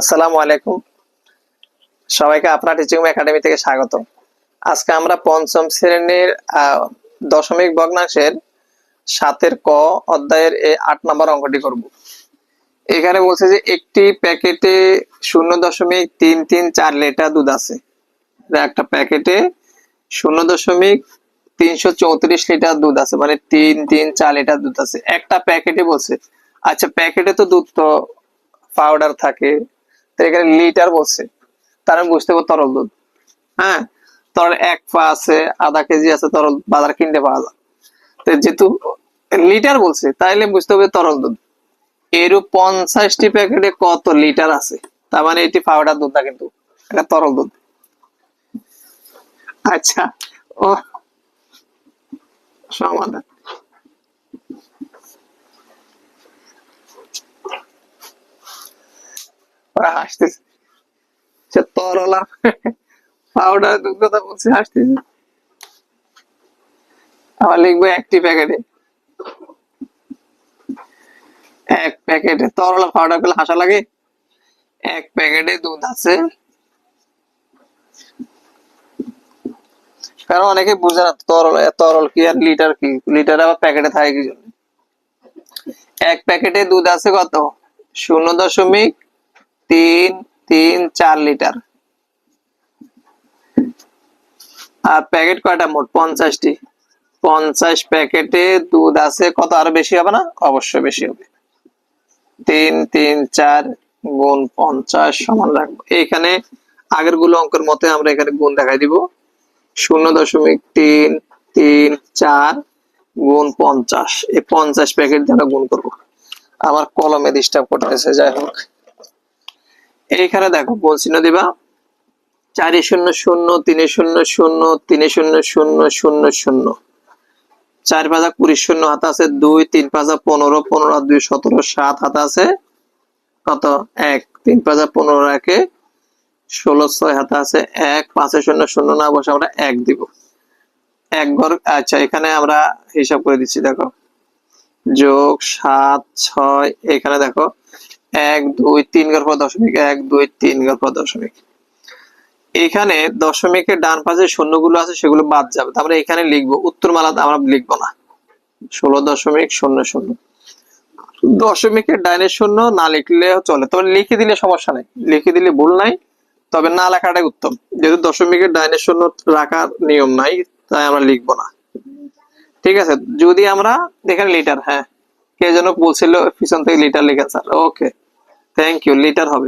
আসসালামু আলাইকুম। সবাইকে আপনার টিচিং একাডেমি থেকে স্বাগত আজকে আমরা পঞ্চম শ্রেণির দশমিক ভগ্নাংশের সাতের ক অধ্যায়ের এই আট নম্বর অঙ্কটি করব। এখানে বলছে যে একটি প্যাকেটে শূন্য দশমিক তিন তিন চার লিটার দুধ আছে। একটা প্যাকেটে শূন্য দশমিক তিনশো চৌত্রিশ লিটার দুধ আছে মানে তিন তিন চার লিটার দুধ আছে। একটা প্যাকেটে বলছে আচ্ছা প্যাকেটে তো দুধ তো পাউডার থাকে এখানে লিটার বলছে। তার আমি বুঝতে পারব তরল দুধ। হ্যাঁ? তরল এক পা আছে, আধা কেজি আছে, তরল বাজার কিনতে পাওয়া যায়। তো যেহেতু লিটার বলছে, তাইলে বুঝতে হবে তরল দুধ। এরূপ পঞ্চাশটি প্যাকেটে কত লিটার আছে? তার মানে এটি পাউডার দুধ না কিন্তু, এটা তরল দুধ। আচ্ছা ও, সমাধান। হাসতেছে। সে তরল। পাউডার কথা বলছে, হাসতেছে। আবার লিখব একটি প্যাকেটে। এক প্যাকেটে তরল পাউডার হাসা লাগে। এক প্যাকেটে দুধ আছে। কারণ অনেকে বুঝে না তরল তরল কি আর লিটার কি? লিটার আবার প্যাকেটে থাকে কি জন্য? এক প্যাকেটে দুধ আছে কত? শূন্য দশমিক তিন তিন, চার লিটার। আর প্যাকেট কয়টা? মোট পঞ্চাশটি। পঞ্চাশ প্যাকেটে দুধ আছে। কত? আরও বেশি হবে না? অবশ্যই বেশি হবে। তিন তিন, চার গুণ পঞ্চাশ সমান রাখব। এইখানে আগেরগুলো অঙ্কের মতে আমরা এখানে গুণ দেখাই দিব। শূন্য দশমিক তিন তিন, চার গুণ পঞ্চাশ। এই পঞ্চাশ প্যাকেট দিয়ে আমরা গুণ করব। আমার কলমে ডিস্টার্ব করতেছে, যাই হোক। এইখানে দেখো, বলছি না দিবা? চারি শূন্য শূন্য, তিনে শূন্য শূন্য, তিনে শূন্য শূন্য শূন্য শূন্য। চার পাঁচা কুড়ি শূন্য হাত আছে দুই, তিন পাঁচা পনেরো পনেরো দুই সতেরো, সাত হাত আছে কত? এক। তিন পাঁচা পনেরো একে ষোলো, ছয় হাতে আছে এক। পাঁচে শূন্য শূন্য না বসে আমরা এক দিব। এক ঘর আচ্ছা এখানে আমরা হিসাব করে দিচ্ছি, দেখো। যোগ সাত, ছয়, এখানে দেখো এক, দুই, তিন পর দশমিক, এক, দুই, তিন পর দশমিক। এখানে দশমিকের ডান পাশে শূন্যগুলো আছে, সেগুলো বাদ যাবে। তারপরে এখানে লিখব, উত্তর উত্তরমালা আমরা লিখব না। ষোলো দশমিক শূন্য শূন্য। দশমিকের ডাইনের শূন্য না লিখলে চলে। তবে লিখে দিলে সমস্যা নেই। লিখে দিলে ভুল নাই। তবে না লেখাটাই উত্তম। যেহেতু দশমিকের ডাইনের শূন্য রাখার নিয়ম নাই, তাই আমরা লিখব না। ঠিক আছে? যদি আমরা এখানে লিটার হ্যাঁ। কে যেন বলছিল পিছন থেকে লিটার লিখেন sir okay thank you litre হবে।